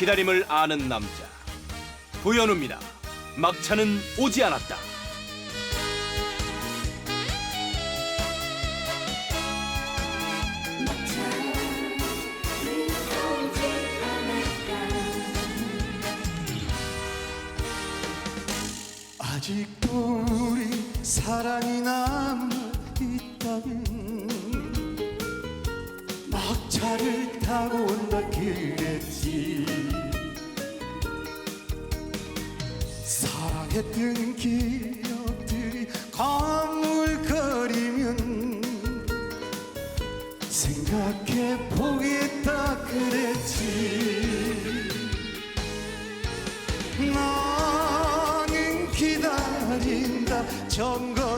기다림을 아는 남자 부현우입니다. 막차는 오지 않았다. 아직도 우리 사랑이 남아 차를 타고 온다 그랬지. 사랑했던 기억들이 가물거리면 생각해 보겠다 그랬지. 나는 기다린다. 정거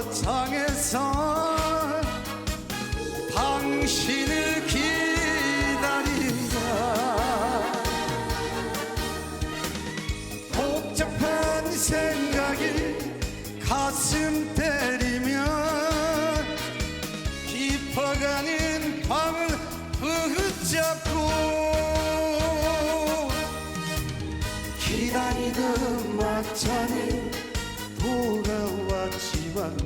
깊어가는 밤을 붙잡고 기다리던 막차는 돌아왔지만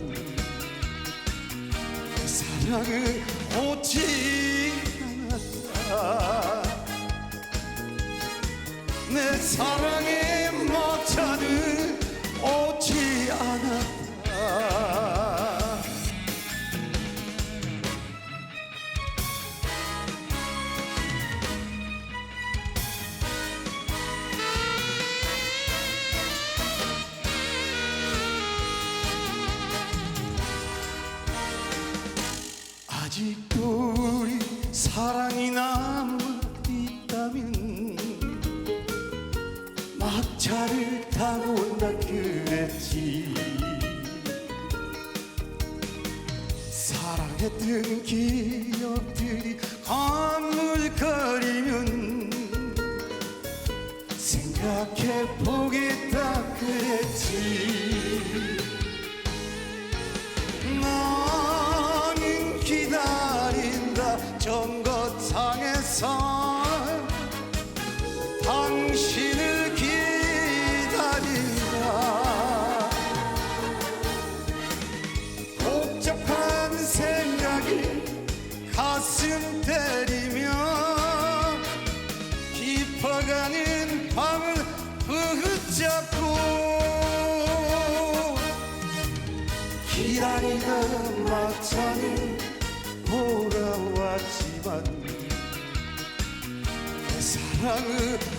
그 사랑은 오지 않았다. 내 사랑의 막차는 아직도 우리 사랑이 남아 있다면 막차를 타고 온다 그랬지. 사랑했던 기억들이 가물거리면 생각해 보겠다 그랬지 당신을 기다린다. 복잡한 생각이 가슴 때리며 깊어가는 밤을 붙잡고 막차는 돌아왔지 내